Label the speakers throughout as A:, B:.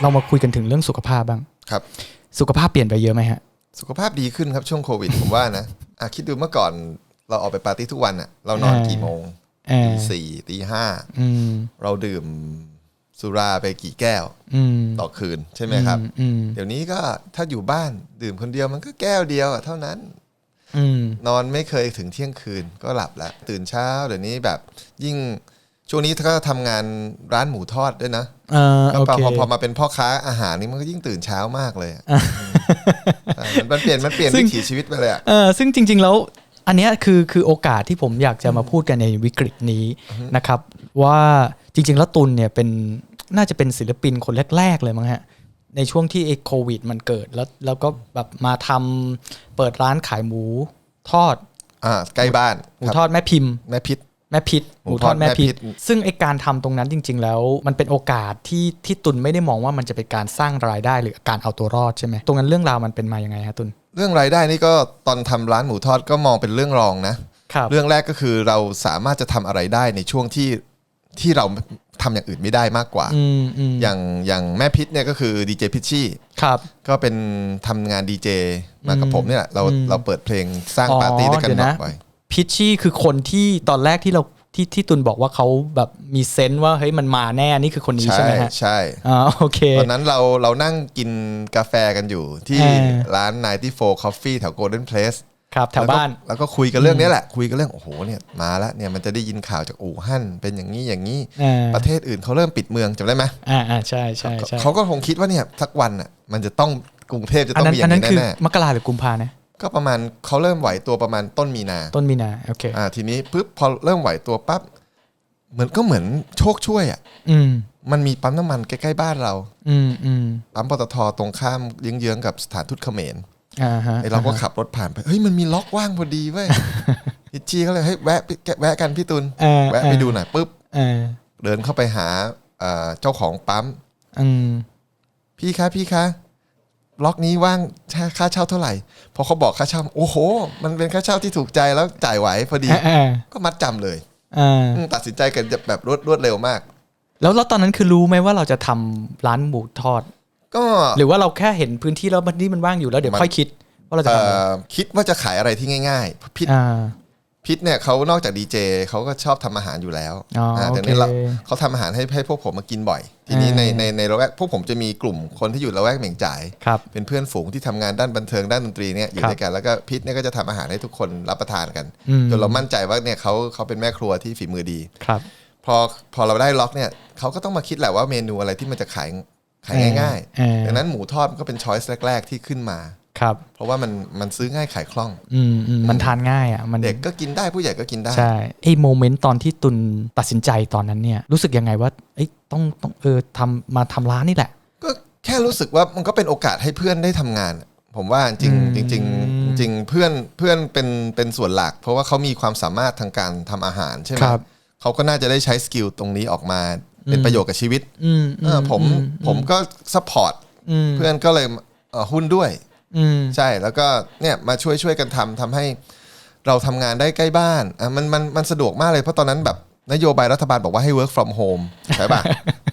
A: เรามาคุยกันถึงเรื่องสุขภาพบ้าง
B: ครับ
A: สุขภาพเปลี่ยนไปเยอะไหมฮะ
B: สุขภาพดีขึ้นครับช่วงโควิด ผมว่านะอะคิดดูเมื่อก่อนเราออกไปปาร์ตี้ทุกวันอะ เรานอน
A: อ่ากี่
B: กี่โมง
A: เออ
B: ตีสี่ตีห้า
A: อืม
B: เราดื่มสุราไปกี่แก้ว
A: อืม
B: ต่อคืนใช่ไหมครับ
A: อืม
B: เดี๋ยวนี้ก็ถ้าอยู่บ้านดื่มคนเดียวมันก็แก้วเดียวอะเท่านั้น
A: อืม
B: นอนไม่เคยถึงเที่ยงคืนก็หลับแล้วตื่นเช้าเดี๋ยวนี้แบบยิ่ง ช่วงนี้ก็ทำงานร้านหมูทอดด้วยนะ
A: เออ
B: ก็
A: โอ
B: พอ
A: เค
B: พอพอมาเป็นพ่อค้าอาหารนี่มันก็ยิ่งตื่นเช้ามากเลยอะใช่มันเปลี่ยนมันเปลี่ยน
A: ซึ่
B: วิ
A: ง
B: ถีชีวิตไปเลยอะ
A: เออซึ่งจริง ๆ แล้วอันเนี้ยคือคือโอกาสที่ผมอยากจะมาพูดกันในวิกฤตนี้นะครับ ว่าจริง ๆ แล้วตุลเนี่ยเป็นน่าจะเป็นศิลปินคนแรก ๆ เลยมั้งฮะ ในช่วงที่ไอ้โควิดมันเกิดแล้วแล้วก็แบบมาทำเปิดร้านขายหมูทอด
B: อ่าใกล้บ้าน
A: หมู
B: ครับ
A: ทอดแม่พิมพ์
B: แม่พิษ
A: แม่พิษ
B: หมูทอดแม่พิษ
A: ซึ่งไอการทำตรงนั้นจริง ๆ แล้ว มันเป็นโอกาสที่ที่ตุนไม่ได้มองว่ามันจะเป็นการสร้างรายได้หรือการเอาตัวรอดใช่ไหมตรงนั้นเรื่องราวมันเป็นมายังไงฮะตุน
B: เรื่องรายได้นี่ก็ตอนทำร้านหมูทอดก็มองเป็นเรื่องรองนะ
A: ครับ
B: เรื่องแรกก็คือเราสามารถจะทำอะไรได้ในช่วงที่ที่เราทำอย่างอื่นไม่ได้มากกว่า
A: อืมอืม
B: อย่างอย่างแม่พิษเนี่ยก็คือดีเจพิชชี่
A: ครับ
B: ก็เป็นทำงานดีเจมากับผมเนี่ยแหละเรา
A: อืม
B: เราเปิดเพลงสร้าง
A: อ๋อ
B: ปาร์ตี้ด้วยกัน
A: เดี๋ยวนะ
B: บ่อย
A: พิชชี่คือคนที่ตอนแรกที่เราที่ที่ตุนบอกว่าเขาแบบมีเซนส์ว่าเฮ้ยมันมาแน่นี่คือคนนี้
B: ใช่
A: ใช่ไหมฮะ
B: ใช่
A: อ๋อโอเค
B: ตอนนั้นเราเรานั่งกินกาแฟกันอยู่ที่
A: เออ
B: ร้าน 94 Coffee แถว Golden Place
A: ครับแถวบ้าน
B: แล้วก็แล้วก็คุยกันเรื่องนี้แหละ คุยกันเรื่องโอ้โหเนี่ยมาแล้วเนี่ยมันจะได้ยินข่าวจากอู่ฮั่นเป็นอย่างนี้อย่างนี้
A: เออ
B: ประเทศอื่นเขาเริ่มปิดเมืองจำได้ไหม
A: อ่าอ่าใช่ใช่ใช่
B: เขาก็คงคิดว่าเนี่ยสักวันอะมันจะต้องกรุงเทพจะ
A: อัน
B: ต้อง
A: นั้น
B: มีอ
A: อัน
B: ย่าง
A: นั้น
B: นี้
A: คือ
B: แน่
A: มกราหรือกุมภานะ
B: ๆ ก็ประมาณเขาเริ่มไหวตัวประมาณต้นมีนา
A: ต้นมีนาโอเค
B: อ่าทีนี้ปุ๊บพอเริ่มไหวตัวปั๊บเหมือนก็เหมือนโชคช่วยอะ
A: อืม
B: มันมีปั๊มน้ำมันใกล้ๆบ้านเรา
A: อืมอืม
B: ปั๊มปตทตรงข้ามเยื้องๆกับสถานทูตเขมร
A: อ่าฮะ
B: ไอเราก็ขับรถผ่านไปเฮ้ยมันมีล็อกว่างพอดีเว้ยพี่จีก็เลยเฮ้ยแวะไปแวะกันพี่ตุล
A: เออ
B: แวะไปดูหน่อยปุ๊บ
A: เออ
B: เดินเข้าไปหาเอ่อเจ้าของปั๊ม
A: อืม
B: พี่คะพี่คะ ล็อกนี้ว่างค่าเช่าเท่าไหร่พอเขาบอกค่าเช่าโอ้โห มันเป็นค่าเช่าที่ถูกใจแล้วจ่ายไหวพอดี
A: เออเออ
B: ก็มัดจำเลย
A: เออ
B: อืมตัดสินใจกันแบบรวดรวดเร็วมาก
A: แล้วแล้วตอนนั้นคือรู้ไหมว่าเราจะทำร้านหมูทอด
B: ก็
A: หรือว่าเราแค่เห็นพื้นที่แล้วมันนี่มันว่างอยู่แล้วเดี๋ยว
B: มัน
A: ค่อยคิดว่าเราจะ
B: เอ่
A: ทำอะไร
B: อคิดว่าจะขายอะไรที่ง่ายๆพิษ
A: อ่า
B: พิษเนี่ยเขานอกจากดีเจเขาก็ชอบทำอาหารอยู่แล้ว
A: อ๋ออ่า
B: แต่
A: โอเค
B: นี้เราเขาทำอาหารให้ให้พวกผมมากินบ่อย ทีนี้
A: อ่า
B: ในในในละแวกพวกผมจะมีกลุ่มคนที่อยู่ละแวกเหม่งจ่าย
A: ครับ
B: เป็นเพื่อนฝูงที่ทำงานด้านบันเทิงด้านดนตรีเนี่ยอยู่
A: ครับ
B: ด้วยกันแล้วก็พิษเนี่ยก็จะทำอาหารให้ทุกคนรับประทานกัน
A: อืม
B: จนเรามั่นใจว่าเนี่ยเขาเขาเป็นแม่ครัวที่ฝีมือดี
A: ครับ
B: พอพอเราได้ล็อกเนี่ยเขาก็ต้องมาคิดแหละว่าเมนูอะไรที่มันจะขายขายง่าย
A: เออ
B: ๆดังนั้นหมูทอดมันก็เป็นช้อยส์แรก ๆ ที่ขึ้นมา
A: ครับ
B: เพราะว่ามันมันซื้อง่ายขายคล่อง
A: อืมอืมมันทานง่ายอะมัน
B: เด็กก็กินได้ผู้ใหญ่ก็กินได้
A: ใช่ไอ้โมเมนต์ตอนที่ตุนตัดสินใจตอนนั้นเนี่ย รู้สึกยังไงว่าเอ้ยต้องต้องเออทำมาทำร้านนี่แหละ
B: ก็แค่รู้สึกว่ามันก็เป็นโอกาสให้เพื่อนได้ทำงาน ผมว่าจริง
A: อืม
B: จริงๆจริงๆเพื่อนเพื่อนเป็นเป็นส่วนหลัก เพราะว่าเขามีความสามารถทางการทำอาหารใช่ไหม
A: ครับ
B: เขาก็น่าจะได้ใช้สกิลตรงนี้ออกมาเป็นประโยชน์กับชีวิต
A: อืม
B: เออผมผมก็ซัพพอร์ต
A: อืม
B: เพื่อนก็เลยเอ่อหุ้นด้วย
A: อืม
B: ใช่แล้วก็เนี่ยมาช่วยช่วยกันทำทำให้เราทำงานได้ใกล้บ้านอะมันมันมันสะดวกมากเลยเพราะตอนนั้นแบบนโยบายรัฐบาลบอกว่าให้ work from home ใช่ป่ะ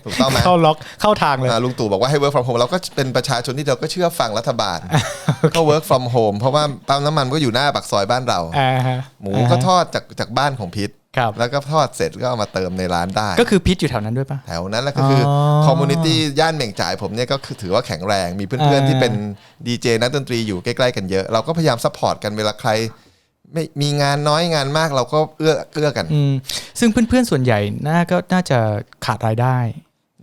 B: ถูกต้องไหม
A: เข้าล็อกเข้าทางเลย
B: อ่าลุงตู่บอกว่าให้ work from home เราก็เป็นประชาชนที่เราก็เชื่อฟังรัฐบาล ก็ work from home เพราะว่าปั๊มน้ำมันก็อยู่หน้าปากซอยบ้านเรา
A: อ่าฮะ
B: หมูก็ทอดจากจากบ้านของพิษ
A: ครับ
B: แล้วก็ทอดเสร็จก็เอามาเติมในร้านได้
A: ก็คือพิษอยู่แถวนั้นด้วยปะ
B: แถวนั้นแหละก็คืออ
A: อ
B: คอมมูนิตี้ย่านเหม่งจ่ายผมเนี่ยก็คือถือว่าแข็งแรงมีเพื่อน
A: อ่า
B: ๆที่เป็นดีเจนักดนตรีอยู่ใกล้ๆกันเยอะ เราก็พยายามซัพพอร์ตกันเวลาใคร ไม่มีงานน้อยงานมากเราก็เอื้อเอื้อกัน
A: อืมซึ่งเพื่อนๆส่วนใหญ่น่าก็น่าจะขาดรายได้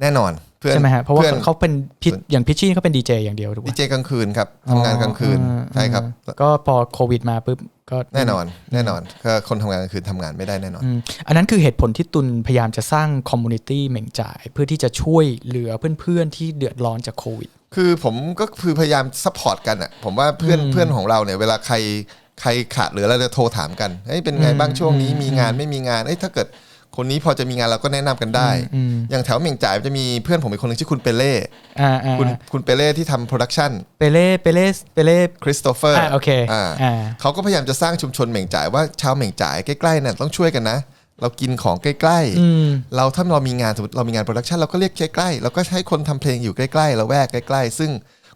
B: แน่นอนเพื่อน
A: ใช่ไหมฮะเพราะว่า
B: พื่อน
A: เขาเป็นพิษอย่างพิชชี่เขาเป็นดีเจอย่างเดียวถูก
B: ดี
A: ปะ
B: เจกลางคืนครับทำงานกลางคืน
A: อ๋อ
B: ใช่ครับ
A: อืมก็พอโควิดมาปุ๊บก็
B: แน่นอนแน่นอนก็คนทำงานกลางคืนทำงานไม่ได้แน่นอน
A: อืมอันนั้นคือเหตุผลที่ตุนพยายามจะสร้างคอมมูนิตี้เหม่งจ่าย เพื่อที่จะช่วยเหลือเพื่อนๆที่เดือดร้อนจากโควิด
B: คือผมก็คือพยายามซัพพอร์ตกันอะผมว่าเพื่อน
A: อืม
B: เพื่อนของเราเนี่ยเวลาใครใครขาดเหลือเราจะโทรถามกันเฮ้ยเป็นไงบ้าง
A: อืม
B: ช่วงนี้
A: อืม
B: มีงานไม่มีงานเอ้ยถ้าเกิด คนนี้พอจะมีงานเราก็แนะนำกันได้
A: อืม
B: อย่างแถวเหม่งจ่ายจะมีเพื่อนผมอีกคนหนึงชื่อคุณเปเล่
A: อ่าอ่า
B: คุณคุณเปเล่ที่ทำโปรดักชัน
A: เปเล่เปเล่เปเล่
B: คริสโตเฟอร์
A: อ่าโอเค
B: อ่า
A: อ่า
B: เขาก็พยายามจะสร้างชุมชนเหม่งจ่ายว่าชาวเหม่งจ่ายใกล้ๆเนี่ยต้องช่วยกันนะ เรากินของใกล้
A: อืม
B: ๆเราถ้าเรามีงานสมมติเรามีงานโปรดักชันเราก็เรียกใกล้ๆเราก็ให้คนทำเพลงอยู่ใกล้ๆเราแวกใกล้ ๆ ซึ่ง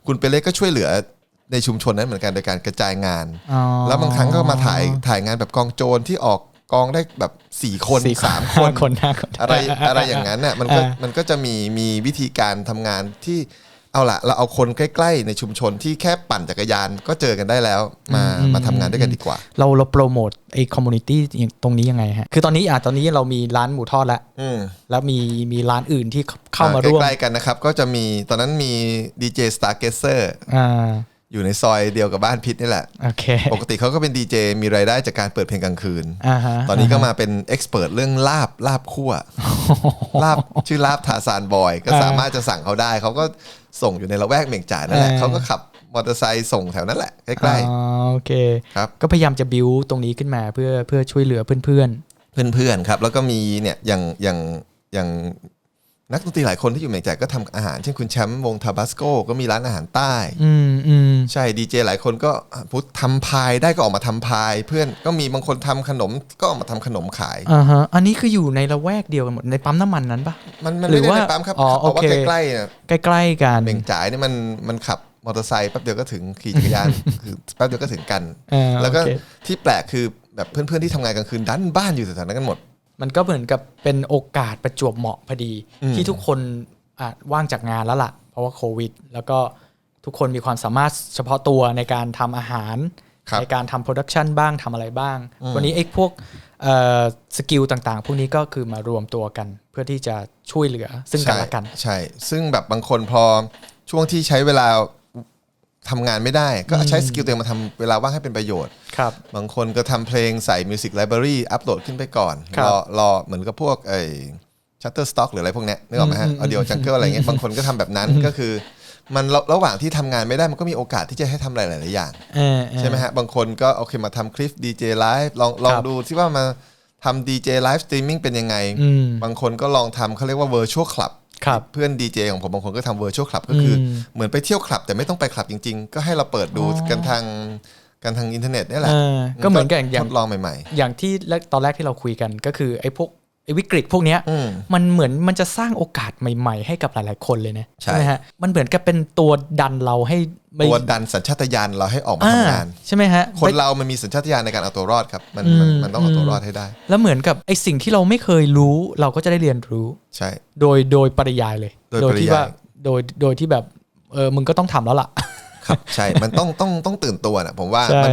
B: คุณเปเล่ก็ช่วยเหลือในชุมชนนั้นเหมือนกันโดยการกระจายงาน
A: อ๋อ
B: แล้วบางครั้งก็มาถ่ายถ่ายงานแบบกองโจรที่ออก กองได้แบบสี่คน
A: สี่
B: สามคน
A: ห้คนห้าคน
B: อะไรอะไรอย่างนั้นน่ะมันก็
A: อ่ามั
B: มันก็จะมีมีวิธีการทำงานที่เอาละเราเอาคนใกล้ ๆ ในชุมชนที่แค่ปั่นจักรยานก็เจอกันได้แล้ว มามาทำงานด้วยกันดีกว่า
A: เราเราโปรโมทไอ้คอมมูนิตี้ตรงนี้ยังไงฮะ คือตอนนี้อะตอนนี้เรามีร้านหมูทอดแล้ว
B: อืม
A: แล้วมีมีร้านอื่นที่เข้ามาร่วม
B: ใกล้ๆกันนะครับ ก็จะมีตอนนั้นมีดีเจสตาร์เกเซอร์
A: อ่า
B: อยู่ในซอยเดียวกับบ้านพิษนี่แหละ
A: โอเค
B: ปกติเขาก็เป็นดีเจมีรายได้จากการเปิดเพลงกลางคืน
A: อ่าฮะ
B: ตอนนี้ก็มาเป็นเอ็กซ์เพรสเรื่องลาบลาบคั่วลาบชื่อลาบทาซานบอย ก็สามารถจะสั่งเขาได้ เขาก็ส่งอยู่ในละแวกเหม่งจ่ายนั่นแหละ
A: เออ
B: เขาก็ขับมอเตอร์ไซค์ส่งแถวนั้นแหละใกล้
A: อ๋อโอเค
B: ๆครับ
A: ก็พยายามจะบิวตรงนี้ขึ้นมาเพื่อเพื่อช่วยเหลือเพื่อน
B: เพื่อนๆครับแล้วก็มีเนี่ยอย่างอย่างอย่าง นักดนตรีหลายคนที่อยู่เหม่งจ่ายก็ทำอาหาร เช่นคุณแชมป์วงทาบาสโกก็มีร้านอาหารใต้
A: ๆอืมอืม
B: ใช่ดีเจหลายคนก็พุททำพายได้ก็ออกมาทำพาย เพื่อนก็มีบางคนทำขนมก็ออกมาทำขนมขาย
A: อ่าฮะอันนี้คืออยู่ในละแวกเดียวกันหมดในปั๊มน้ำมันนั้นปะ
B: มันมัน
A: หรื
B: ไม่
A: อ
B: ได้
A: ว่า
B: ในปั๊มครับ
A: อ๋อ
B: เอาว่า
A: โอเค
B: ใกล้ๆเนี่ย
A: ใกล้ๆกัน
B: เหม่งจ่ายนี่มันมันขับมอเตอร์ไซค์แป๊บเดียวก็ถึงขี่จักรยานคือแป๊บเดียวก็ถึงกัน
A: อ่า
B: แล้วก็
A: โอเค
B: ที่แปลกคือแบบเพื่อนๆที่ทำงานกลางคืนดันบ้านอยู่แถวๆนั้นกันหมด
A: มันก็เหมือนกับเป็นโอกาสประจวบเหมาะพอดี
B: อืม
A: ที่ทุกคนอาจว่างจากงานแล้วล่ะ เพราะว่าโควิด แล้วก็ทุกคนมีความสามารถเฉพาะตัวในการทำอาหาร
B: ครับ
A: ในการทำโปรดักชันบ้างทำอะไรบ้าง วันนี้ไอ้พวกเอ่อสกิลต่างๆ พวกนี้ก็คือมารวมตัวกัน เพื่อที่จะช่วยเหลือซึ่งกันและกัน
B: ใช่ใช่ซึ่งแบบบางคนพอช่วงที่ใช้เวลา ทำงานไม่ได้ ก็ใช้สกิลตัวเองมาทำเวลาว่างให้เป็นประโยชน์
A: ครับ
B: บางคนก็ทำเพลงใส่ Music Library อัปโหลดขึ้นไปก่อน
A: ครับ
B: รอรอเหมือนกับพวกไอ้ Shutterstock หรืออะไรพวกเนี้ยนึกออกไหมฮะ Audio Jungle อะไรเงี้ยบางคนก็ทำแบบนั้นก็คือ มันระระหว่างที่ทำงานไม่ได้มันก็มีโอกาสที่จะให้ทำหลาย ๆ อย่าง
A: เออเออ
B: ใช่ไหมฮะ บางคนก็โอเคมาทำคลิป DJ Live ลองลอง
A: ครับ
B: ดูที่ว่ามาทำ DJ Live Streaming เป็นยังไง
A: อืม
B: บางคนก็ลองทำเขาเรียกว่า Virtual Club
A: ครับ
B: เพื่อนดีเจของผมบางคนก็ทำ Virtual Club ก็คืออ
A: ม
B: เหมือนไปเที่ยวคลับ แต่ไม่ต้องไปคลับจริง ๆ ก็ให้เราเปิดดูกันทางกันทางอินเทอร์เน็ตนี่แหละ
A: เออก็เหมือนกับอย่าง
B: ทดลองใหม่
A: อย่างที่แรกตอนแรกที่เราคุยกันก็คือไอ้พวกไอ้ วิกฤตพวกเนี้ย
B: อืม
A: มันเหมือนมันจะสร้างโอกาสใหม่ ๆ ให้กับหลาย ๆ คนเลยนะ
B: ใช่
A: ไหมฮะมันเหมือนกับเป็นตัวดันเราให้
B: ๆ
A: ไม่
B: ตัวดันสัญชาตญาณเราให้ออกมา
A: อ่า
B: ทำงาน
A: ใช่ไหมฮะ
B: คน
A: ไป
B: เรามันมีสัญชาตญาณในการเอาตัวรอดครับมันมัน
A: อืม
B: มันต้องเอาตัว
A: อืม
B: รอดให้ได้
A: แล้วเหมือนกับไอ้สิ่งที่เราไม่เคยรู้เราก็จะได้เรียนรู้
B: ใช่
A: โดยโดยปริยายเลย
B: โดย
A: ที่
B: ปริยาย
A: ว่าโดยโดยที่แบบเออมึงก็ต้องทำแล้วล่ะ
B: ครับใช่มันต้องต้องต้องตื่นตัวนะผมว่า
A: ใช่
B: มัน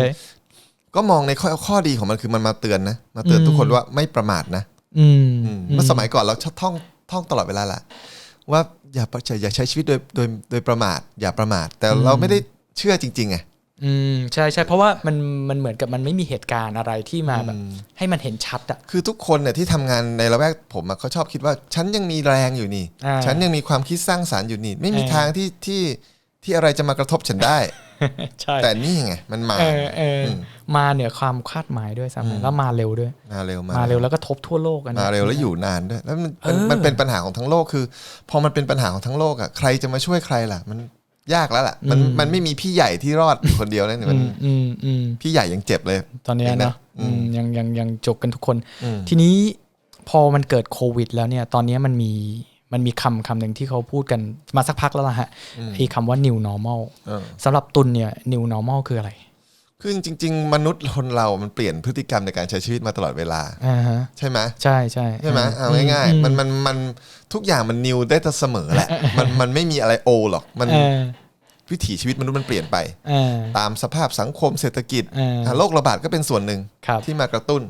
B: ก็มองในข้อข้อดีของมันคือมันมาเตือนนะมาเตือน
A: อืม
B: ทุกคนว่าไม่ประมาทนะ
A: อืม
B: อืมเมื่อสมัยก่อนเราชอบท่องท่องตลอดเวลาแหละว่าอย่าประอย่าใช้ชีวิตโดยโดยโดยประมาท อย่าประมาท แต่เราไม่ได้เชื่อจริงๆไง
A: อืมใช่ใช่เพราะว่ามันมันเหมือนกับมันไม่มีเหตุการณ์อะไรที่มาแบบให้มันเห็นชัดอะ
B: คือทุกคนเนี่ยที่ทำงานในละแวกผมอะเขาชอบคิดว่า ฉันยังมีแรงอยู่นี่
A: อ่า
B: ฉันยังมีความคิดสร้างสารรค์อยู่นี่ ไม่มี
A: เออ
B: ทางที่ที่ ที่อะไรจะมากระทบฉันได้
A: ใช่
B: แต่นี่ไงมันมา
A: เออเอออ
B: ม
A: มาเหนือความคาดหมายด้วยซ้ำแล้วมาเร็วด้วย
B: มาเร็วมา
A: มาเร็วแล้วก็ทบทั่วโลกกัน
B: มาเร็วแล้วอยู่นานด้วยแล้วมันมัน
A: เออ
B: มันเป็นปัญหาของทั้งโลกคือ พอมันเป็นปัญหาของทั้งโลกอะใครจะมาช่วยใครล่ะ มันยากแล้วล่ะ มันมันไม่มีพี่ใหญ่ที่รอดอยู่คนเดียวเลยเนี่ย
A: อื
B: มัน
A: มอืมอืม
B: พี่ใหญ่ยังเจ็บเลย
A: ตอนเนี้ย
B: เห็นไหม
A: เนาะ
B: อืม
A: อืมยังยังยังจกกันทุกคน
B: อืม
A: ทีนี้พอมันเกิดโควิดแล้วเนี่ย ตอนเนี้ยมันมี มันมีคำคำหนึ่งที่เขาพูดกันมาสักพักแล้วล่ะฮะไอ้คำว่า new normal
B: เออ
A: สำหรับตุนเนี่ย new normal คืออะไร
B: คือจริง ๆ มนุษย์คนเรา มันเปลี่ยนพฤติกรรมในการใช้ชีวิตมาตลอดเวลา
A: อ่าฮะ
B: ใช่ไหม
A: ใช่ใช่
B: ใช่ไหมเอาง่าย
A: อื
B: ๆมันมันมันทุกอย่างมันนิวได้เสมอแหละมันมันไม่มีอะไรโอหรอกมัน
A: เออ
B: วิถีชีวิตมนุษย์มันเปลี่ยนไป
A: เออ
B: ตามสภาพสังคมเศรษฐกิจ
A: เออ
B: อะโรคระบาดก็เป็นส่วนหนึ่ง
A: ครับ
B: ที่มากระตุ้น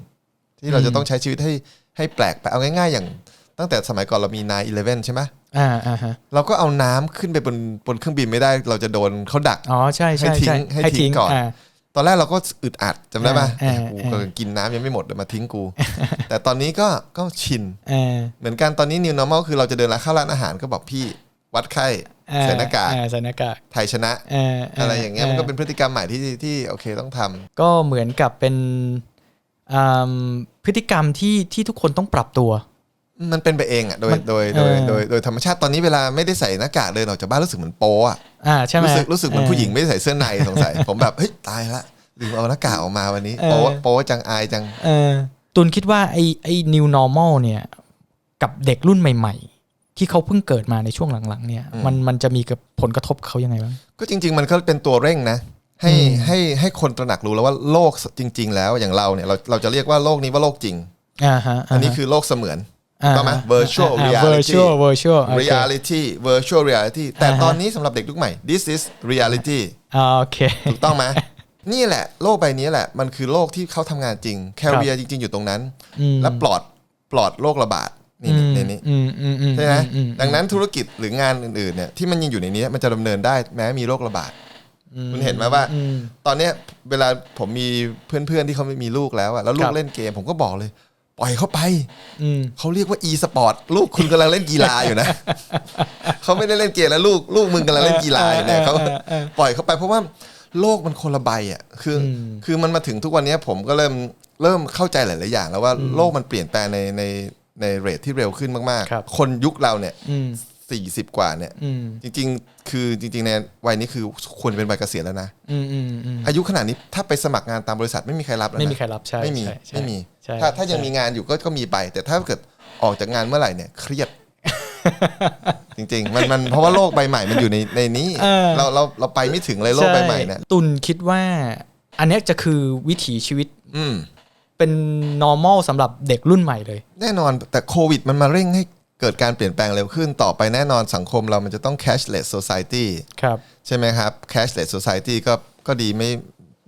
B: ที่เราจะต้องใช้ชีวิตให้ให้แปลกไปเอาง่าย ๆ อย่าง ตั้งแต่สมัยก่อนเรามี9-11ใช่ไหม
A: อ่าอ่าฮะ
B: เราก็เอาน้ำขึ้นไปบนบนเครื่องบินไม่ได้ เราจะโดนเขาดัก
A: อ๋อใช่ใช่
B: ให้ทิ้ง
A: ใช่
B: ให้ทิ้งก่อน
A: อ่า
B: ตอนแรกเราก็อึดอัดจำได้ป่ะ
A: เออ
B: กู
A: เออ
B: ก็กินน้ำยังไม่หมดเลยมาทิ้งกู แต่ตอนนี้ก็ก็ชิน
A: เออ
B: เหมือนกันตอนนี้ new normal คือเราจะเดินร้านข้าวร้านอาหารก็บอกพี่วัดไข้
A: เออ
B: ใส่หน้ากาก
A: เออใส่หน้ากาก
B: ไทยชนะ
A: เออเอะ
B: ไรอย่างเงี้ยมันก็เป็นพฤติกรรมใหม่ที่ที่โอเคต้องทำ
A: ก็เหมือนกับเป็นอืมพฤติกรรมที่ที่ทุกคนต้องปรับตัว
B: มันเป็นไปเองอะโดย
A: มัน
B: โดยโดย
A: เออ
B: โดยโดยธรรมชาติตอนนี้เวลาไม่ได้ใส่หน้ากากเดินออกจากบ้านรู้สึกเหมือนโป๊อะ
A: อ่าใช่ไหม
B: รู้สึกรู้สึกเหมือน
A: ออ
B: ผู้หญิงไม่ได้ใส่เสื้อในสงสัย ผมแบบเฮ้ยตายละลืมเอาหน้ากากออกมาวันนี้
A: เออ
B: โป๊โป๊จังอายจัง
A: เออตุนคิดว่าไอ้ไอ้ new normal เนี่ยกับเด็กรุ่นใหม่ ๆ ที่เขาเพิ่งเกิดมาในช่วงหลังๆ เนี่ยมันมันจะมีกับผลกระทบกับเขายังไงบ้าง
B: ก็จริง ๆ มันก็เป็นตัวเร่งนะให้ให้ให้คนตระหนักรู้แล้วว่าโลกจริง ๆ แล้วอย่างเราเนี่ยเราเราจะเรียกว่าโลกนี้ว่าโลกจริง
A: อ่าฮะ
B: อันนี้คือโลกเสมือน
A: อ่า
B: ถูก ต้องไหม virtual
A: อ่า
B: reality
A: virtual virtual โอเค
B: reality virtual reality แต่
A: อ่าฮะ
B: ตอนนี้สำหรับเด็กยุคใหม่ this is reality
A: อ่าโอเค
B: ถูกต้องไหม นี่แหละ โลกใบนี้แหละ มันคือโลกที่เขาทำงานจริง แคเรียจริง ๆ อยู่ตรงนั้น
A: อืม
B: และปลอดปลอดโรคระบาดนี่ในนี้
A: อืมอืมอืม
B: ใช่ไหม
A: อืม
B: ดังนั้นธุรกิจหรืองานอื่นๆเนี่ยที่มันยังอยู่ในนี้มันจะดำเนินได้แม้มีโรคระบาด คุณเห็นไหมว่า
A: อืม
B: ตอนเนี้ยเวลาผมมีเพื่อนๆที่เขาไม่มีลูกแล้วอะแล้วลู
A: ค
B: ก
A: รับ
B: เล่นเกม ผมก็บอกเลย ปล่อยเขาไป
A: อืม
B: เขาเรียกว่า e สปอร์ตลูกคุณกำลังเล่นกีฬาอยู่นะเขาไม่ได้เล่นเกมแล้วลูกลูกมึงกำลังเล่นกีฬาอยู่เนี่ยเขา
A: เออเออ
B: ปล่อยเขาไปเพราะว่าโลกมันคนละใบอะคืออคือมันมาถึงทุกวันเนี้ยผมก็เริ่มเริ่มเข้าใจหลาย ๆ อย่าง แล้วว่าโลกมันเปลี่ยนแปลงในในในเรทที่เร็วขึ้นมาก
A: ครับ
B: ๆคนยุคเราเนี่ย
A: อืม
B: สี่สิบกว่าเนี่ย
A: อืม
B: จริง ๆ คือจริง ๆ ในวัยนี้คือควรเป็นวัยเกษียณแล้วนะ
A: อืมอืมอืม
B: อายุขนาดนี้ถ้าไปสมัครงานตามบริษัทไม่มีใครรับแล้วนะ
A: ไม่มีใครรับใช่
B: ไม่มี
A: ใช่ใช่
B: ไม่มี
A: ใช่
B: ถ้าถ้ายัง
A: ใช่
B: มีงานอยู่ก็ก็มีไป แต่ถ้าเกิดออกจากงานเมื่อไหร่เนี่ยเครียด จริง ๆ มันมันเพราะว่าโลกใบใหม่มันอยู่ในในนี้
A: เออ
B: เราเราเราไปไม่ถึงเลยโลกใบใหม่เนี่ย
A: ช่ตุนคิดว่า อันเนี้ยจะคือวิถีชีวิต
B: อืม
A: เป็น normal สำหรับเด็กรุ่นใหม่เลย
B: แน่นอนแต่โควิดมันมาเร่งให้เกิดการเปลี่ยนแปลงเร็วขึ้นต่อไปแน่นอนสังคมเรามันจะต้อง cashless society
A: ครับ
B: ใช่ไหมครับ cashless society ก็ก็ดีไม่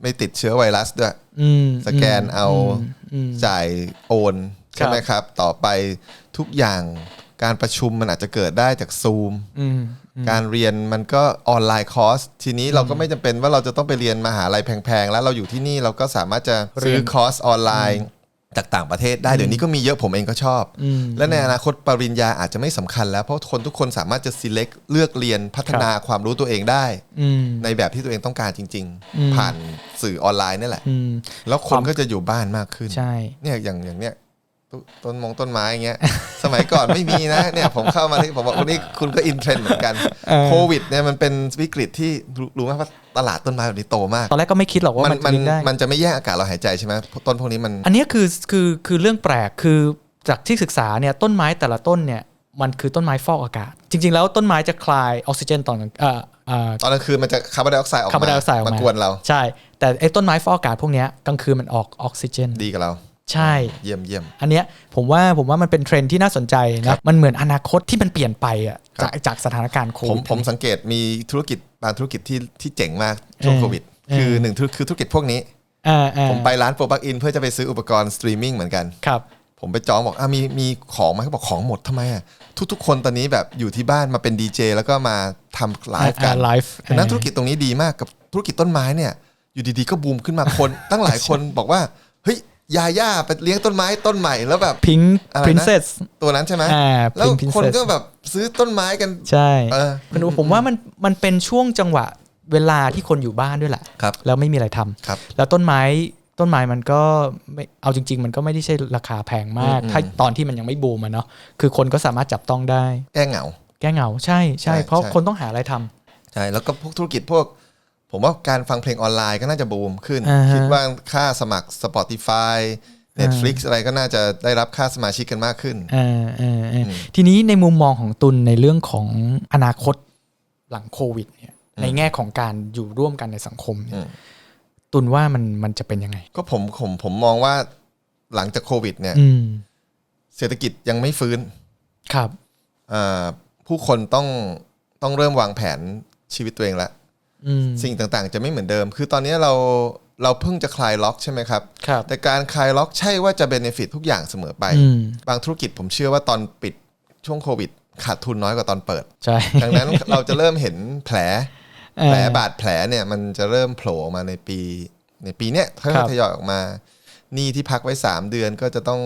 B: ไม่ติดเชื้อไวรัสด้วย
A: อืม
B: สแกนเอา
A: อืม
B: จ่ายโอนใช่ไหมครับ ต่อไปทุกอย่างการประชุมมันอาจจะเกิดได้จากซูม
A: อืม
B: การเรียนมันก็ออนไลน์คอร์สทีนี้เราก็ไม่จำเป็นว่าเราจะต้องไปเรียนมหาลัยแพงๆ แล้วเราอยู่ที่นี่เราก็สามารถจะซื้อ
A: เรียน
B: คอร์สออนไลน์ จากต่างประเทศได้เดี๋ยวนี้ก็มีเยอะผมเองก็ชอบ
A: อืม
B: และในอนาคตปริญญาอาจจะไม่สำคัญแล้วเพราะคนทุกคนสามารถจะ select เลือกเรียนพัฒนาความรู้ตัวเองได้
A: อืม
B: ในแบบที่ตัวเองต้องการจริง
A: อืม
B: ๆผ่านสื่อออนไลน์นี่แหละ
A: อืม
B: แล้วคนก็จะอยู่บ้านมากขึ้น
A: ใช่
B: เนี่ยอย่างอย่างเนี้ย ต้นต้นมงต้นไม้อย่างเงี้ย สมัยก่อนไม่มีนะเนี่ยผมเข้ามาที่ผมบอกวันนี้คุณก็อินเทรนด์เหมือนกัน
A: เออ
B: โควิดเนี่ยมันเป็นวิกฤตที่รู้รู้ไหมว่าตลาดต้นไม้แบบนี้โตมาก
A: ตอนแรกก็ไม่คิดหรอกว่า
B: มัน
A: มัน
B: มัน
A: จะได้
B: มันจะไม่แย่งอากาศเราหายใจใช่ไหมต้นพวกนี้มัน
A: อันเนี้ยคือคือคือเรื่องแปลกคือจากที่ศึกษาเนี่ยต้นไม้แต่ละต้นเนี่ยมันคือต้นไม้ฟอกอากาศ จริง ๆ แล้วต้นไม้จะคลายออกซิเจนตอนกลางเอ่อเอ่อ
B: ตอนกลางคืนมันจะคาร์บอนไดออกไซด์ออก
A: คาร์บอนไดอ
B: มา
A: อกไซด์ออก
B: มา
A: มาก
B: วนเรา
A: ใช่ แต่ไอ้ต้นไม้ฟอกอากาศพวกเนี้ยกลางคืนมันออกออกซิเจน
B: ดีกับเรา
A: ใช่
B: เยี่ยมเยี่ยม
A: อันเนี้ยผมว่าผมว่ามันเป็นเทรนด์ที่น่าสนใจ
B: ครั
A: นะ
B: บ
A: มันเหมือนอนาคตที่มันเปลี่ยนไปอะ
B: ครับ
A: จากจากสถานการณ์โค
B: ผม
A: วิด
B: ผมสังเกตมีธุรกิจบางธุรกิจที่ที่เจ๋งมากช่วง
A: เออ
B: โควิด
A: เออ
B: คือหนึ่งธุรคือธุรกิจพวกนี้
A: อ่าอ่า
B: ผมไปร้านโปรปักอินเพื่อจะไปซื้ออุปกรณ์สตรีมมิ่งเหมือนกัน
A: ครับ
B: ผมไปจองบอกอะมีมีของไหมเขาบอกของหมดทำไมอะทุกๆ คนตอนนี้แบบอยู่ที่บ้านมาเป็นดีเจแล้วก็มาทำไลฟ์กัน
A: ไลฟ์
B: ดังนั้นธุรกิจตรงนี้ดีมากกับธุรกิจต้นไม้เนี่ย อยู่ดีๆก็บูมขึ้นมาคน ตั้งหลายคนบอกว่า เฮ้ย ยาย่าไปเลี้ยงต้นไม้ต้นใหม่แล้วแบบ
A: พิง
B: อะไรนะ
A: พรินเซส
B: ตัวนั้นใช่ไหม
A: อ่า
B: แล้ว
A: Pink Princess
B: คนก็แบบซื้อต้นไม้กัน
A: ใช่
B: เออ
A: คุณดูผมว่ามันมันเป็นช่วงจังหวะเวลาที่คนอยู่บ้านด้วยแหละ
B: ครับ
A: แล้วไม่มีอะไรทำ
B: ครับ
A: แล้วต้นไม้ต้นไม้มันก็ไม่เอาจริง ๆ มันก็ไม่ได้ใช่ราคาแพงมาก
B: อืม
A: ถ้าตอนที่มันยังไม่บูมอะเนาะคือคนก็สามารถจับต้องได้
B: แก้เหงา
A: แก้เหงาใช่ใช่
B: ใช่
A: เพราะ
B: ใช่
A: คนต้องหาอะไรทำ
B: ใช่แล้วก็พวกธุรกิจพวก ผมว่าการฟังเพลงออนไลน์ก็น่าจะบูมขึ้น
A: อ่าฮะ
B: คิดว่าค่าสมัคร Spotify Netflix อะไรก็น่าจะได้รับค่าสมาชิกกันมากขึ้น
A: อ่าอ่าอ่าทีนี้ในมุมมองของตุลในเรื่องของอนาคตหลังโควิดเนี่ยในแง่ของการอยู่ร่วมกันในสังคมเนี่ย
B: อืม
A: ตุลว่ามันมันจะเป็นยังไง
B: ก็ผมผมผมมองว่าหลังจากโควิด เนี่ย
A: อืม
B: เศรษฐกิจยังไม่ฟื้น
A: ครับ
B: อ่าผู้คนต้องต้องเริ่มวางแผนชีวิตตัวเองละ
A: อืม
B: สิ่งต่างๆ จะไม่เหมือนเดิม คือตอนนี้เราเราเพิ่งจะคลายล็อกใช่ไหมครับ
A: ครับ
B: แต่การคลายล็อกใช่ว่าจะเบนฟิตทุกอย่างเสมอไป
A: อืม
B: บางธุรกิจผมเชื่อว่าตอนปิดช่วงโควิด ขาดทุนน้อยกว่าตอนเปิด
A: ใช่
B: ดังนั้นเราจะเริ่มเห็นแผล
A: เออ
B: แผลบาดแผลเนี่ยมันจะเริ่มโผล่ออกมาในปี ในปีเนี้ยค่
A: ครั
B: อย
A: บ
B: ๆทยอยออกมาหนี้ที่พักไว้ 3 เดือนก็จะต้อง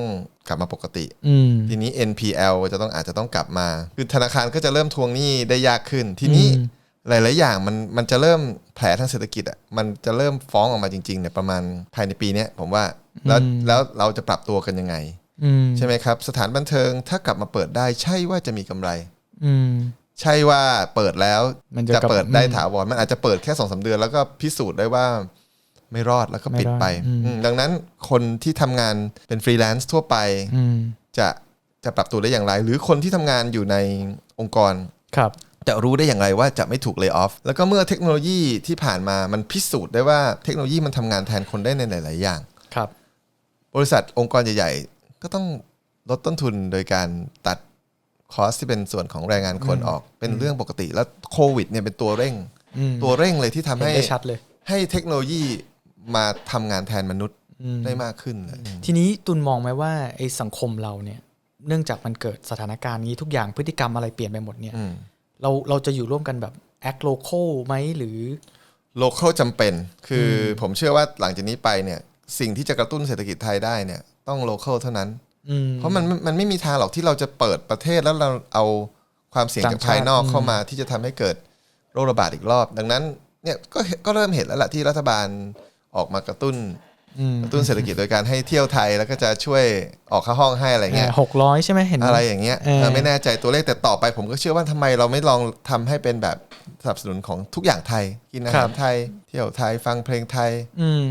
B: กลับมาปกติ
A: อืม
B: ทีนี้ NPL จะต้องอาจจะต้องกลับมา คือธนาคารก็จะเริ่มทวงหนี้ได้ยากขึ้น ทีนี้
A: อืม
B: หลาย ๆ อย่างมันมันจะเริ่มแผลทางเศรษฐกิจอะมันจะเริ่มฟ้องออกมาจริง ๆ เนี่ยประมาณภายในปีเนี้ยผมว่าแล้วแล้วเราจะปรับตัวกันยังไง
A: อืม
B: ใช่ไหมครับ สถานบันเทิงถ้ากลับมาเปิดได้ใช่ว่าจะมีกำไร
A: อืม
B: ใช่ว่าเปิดแล้ว
A: มันจะ
B: จะ
A: กลับ
B: เปิดได้
A: อืม
B: ถาวรมันอาจจะเปิดแค่สองสาเดือน แล้วก็พิสูจน์ได้ว่าไม่รอดแล้วก็ปิด
A: ไม่รอด
B: ไป
A: อืม
B: อืมดังนั้นคนที่ทำงานเป็นฟรีแลนซ์ทั่วไป
A: อืม
B: จะจะปรับตัวได้อย่างไร หรือคนที่ทำงานอยู่ในองค์กร
A: ครับ
B: จะรู้ได้อย่างไรว่าจะไม่ถูกเลิกออฟแล้วก็เมื่อเทคโนโลยีที่ผ่านมามันพิสูจน์ได้ว่าเทคโนโลยีมันทำงานแทนคนได้ในหลาย ๆ อย่าง
A: ครับ
B: บริษัทองค์กรใหญ่ ๆ ก็ต้องลดต้นทุนโดยการตัดคอสที่เป็นส่วนของแรงงานคนออกเป็นเรื่องปกติ แล้วโควิดเนี่ยเป็นตัวเร่ง
A: อืม
B: ตัวเร่งเลยที่ทำ
A: เห็น
B: ให้
A: ได้ชัดเลย
B: ให้เทคโนโลยีมาทำงานแทนมนุษย์
A: อืม
B: ได้มากขึ้นเลย
A: ทีนี้ตุนมองไหมว่าไอ้สังคมเราเนี่ย เนื่องจากมันเกิดสถานการณ์นี้ทุกอย่างพฤติกรรมอะไรเปลี่ยนไปหมดเนี่ย
B: อืม
A: เราเราจะอยู่ร่วมกันแบบ act local ไหมหรือ
B: โลเคอลจำเป็น คืออผมเชื่อว่าหลังจากนี้ไปเนี่ย สิ่งที่จะกระตุ้นเศรษฐกิจไทยได้เนี่ย ต้องโลเคอลเท่านั้น
A: อืม
B: เพราะมันมันไม่มีทางหรอกที่เราจะเปิดประเทศแล้วเราเอาความเสี่ยงจากภายนอก
A: ต่างชาติ
B: เข้ามาที่จะทำให้เกิดโรคระบาดอีกรอบ ดังนั้นเนี่ยก็เห็นก็เริ่มเห็นแล้วแหละที่รัฐบาลออกมากระตุ้น
A: อืม
B: กระตุ้นเศรษฐกิจโดยการให้เที่ยวไทยแล้วก็จะช่วยออกค่าห้องให้อะไรเงี้ย
A: หกร้อยใช่ไหมเห็น
B: อะไรอย่างเงี้ย
A: เออ
B: เออไม่แน่ใจตัวเลขแต่ต่อไปผมก็เชื่อว่าทำไมเราไม่ลองทำให้เป็นแบบสนับสนุนของทุกอย่างไทย กินอา
A: ครั
B: หาร
A: บ
B: ไทย เที่ยวไทยฟังเพลงไทย
A: อืม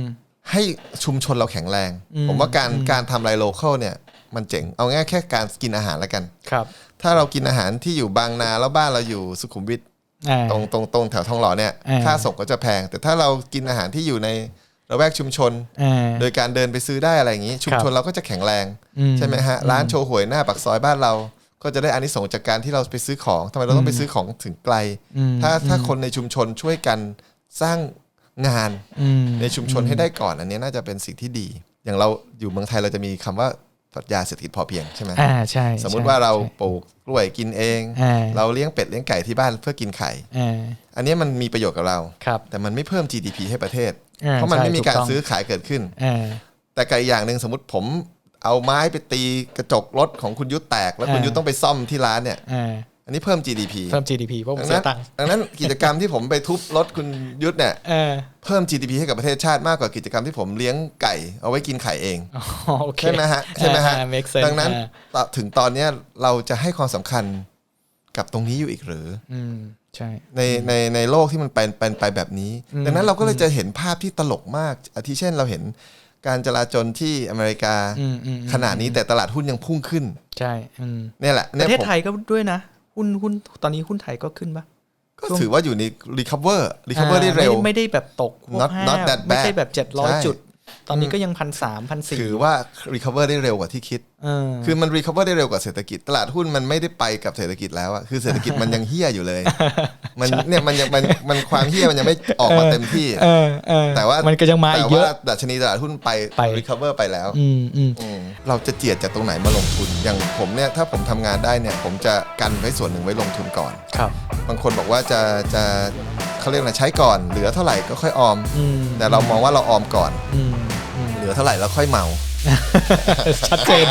B: ให้ชุมชนเราแข็งแรง
A: อืม
B: ผมว่าการ
A: อืม
B: การทำอะไรโลเคอลเนี่ย มันเจ๋งเอาง่ายแค่การกินอาหารแล้วกัน
A: ครับ
B: ถ้าเรากินอาหารที่อยู่บางนาแล้วบ้านเราอยู่สุขุมวิท
A: อ่า
B: ตรงตรงตรงแถวทองหล่อเนี่ย
A: อ่า
B: ค่าส่งก็จะแพง แต่ถ้าเรากินอาหารที่อยู่ใน ระแวกชุมชน
A: อ่า
B: โดยการเดินไปซื้อได้อะไรอย่างนี้ ชุมชนเราก็จะแข็งแรง
A: อืม
B: ใช่ไหมฮะ ร้านโชว์หวยหน้าปากซอยบ้านเรา ก็จะได้อานิสงส์จากการที่เราไปซื้อของทำไมเราต้องไปซื้อของถึงไกล
A: อืม
B: ถ้าถ้าคนในชุมชนช่วยกันสร้างงาน
A: อืม
B: ในชุมชนให้ได้ก่อน อันนี้น่าจะเป็นสิ่งที่ดี อย่างเราอยู่เมืองไทยเราจะมีคำว่าปรัชญาเศรษฐกิจพอเพียงใช่ไหม
A: อ่าใช่
B: สมมุติ
A: ใช่
B: ว่าเรา
A: ใช่
B: ปลูกกล้วยกินเอง
A: อ่า
B: เราเลี้ยงเป็ดเลี้ยงไก่ที่บ้านเพื่อกินไข่
A: อ่า
B: อันนี้มันมีประโยชน์กับเรา
A: ครับ
B: แต่มันไม่เพิ่ม GDP ให้ประเทศ
A: อ่
B: เพราะมันไม่มีการ
A: ใช่ถูต้ง
B: ซื้อขายเกิดขึ้น
A: อ่า
B: แต่ไกลอย่างหนึ่งสมมติผมเอาไม้ไปตีกระจกรถของคุณยุทธแตก แล้วคุณ
A: อ่า
B: ยุทธต้องไปซ่อมที่ร้านเนี่ย
A: อ่า
B: อันนี้เพิ่ม GDP
A: เพิ่ม GDP เพราะผม
B: ดัง
A: เสี
B: นั้
A: ย
B: น
A: ตังค์
B: ดังนั้นกิจกรรมที่ผมไปทุบรถคุณยุทธเนี่ย
A: เออ
B: เพิ่ม GDP ให้กับประเทศชาติมากกว่ากิจกรรมที่ผมเลี้ยงไก่ เอาไว้กินไข่เอง
A: อ๋อโอเค
B: ใช่ไหมฮะใช่ไหมฮะ
A: อ่า make sense
B: ดังนั้น
A: อ่า
B: ต่อถึงตอนเนี้ยเราจะให้ความสำคัญกับตรงนี้อยู่อีกหรือ
A: อืมใช่
B: ในในในโลกที่มันเป็นเป็นไปแบบนี้
A: อืม
B: ดังนั้นเราก็เลยจะเห็นภาพที่ตลกมากอาทิเช่นเราเห็นการจราจรที่อเมริกา
A: อืมอืมอืม
B: ขนาดนี้แต่ตลาดหุ้นยังพุ่งขึ้น
A: ใช่อืม
B: เนี่ยแหละ
A: ป
B: เนี่ย
A: ระเทศ
B: ผม
A: ไทยก็ด้วยนะ หุ้นหุ้นตอนนี้หุ้นไทยก็ขึ้นปะ
B: ก็ถือว่าอยู่ใน recover recover ได้เร็ว
A: อ่าไม่ไม่ได้แบบตกพวก
B: Not-
A: ห้า
B: not that
A: ไม่ใช่
B: bad
A: แบบเจ็ดร้อย
B: ใช่
A: จุด ตอนนี้ก็ยังพันสามพันสี่
B: ถือว่า recover ได้เร็วกว่าที่คิด
A: เออ
B: คือมัน recover ได้เร็วกว่าเศรษฐกิจ ตลาดหุ้นมันไม่ได้ไปกับเศรษฐกิจแล้วอะคือเศรษฐกิจมันยังเฮี้ยอยู่เลย มันเนี่ยมันยังมันมันความเฮี้ยมันยังไม่ออกมาเต็มที่
A: เออเออ
B: แต่ว่า
A: มันก็ยังมาอี
B: แต่
A: กเย
B: ว่า
A: อะ
B: ดัชนีตลาดหุ้นไป
A: ไป
B: recover ไปแล้ว
A: อืมอืม
B: อืมเราจะเจียดจากตรงไหนมาลงทุน อย่างผมเนี่ยถ้าผมทำงานได้เนี่ย ผมจะกันไว้ส่วนหนึ่งไว้ลงทุนก่อน
A: ครับ
B: บางคนบอกว่าจะจะเขาเรียกอะไรใช้ก่อนเหลือเท่าไหร่ก็ค่อยออม
A: อืม
B: แต่เรามองว่าเราออมก่อน
A: อืมอืม
B: เห ลือเท่าไหร่แล้วค่อยเมา
A: ชัดเจน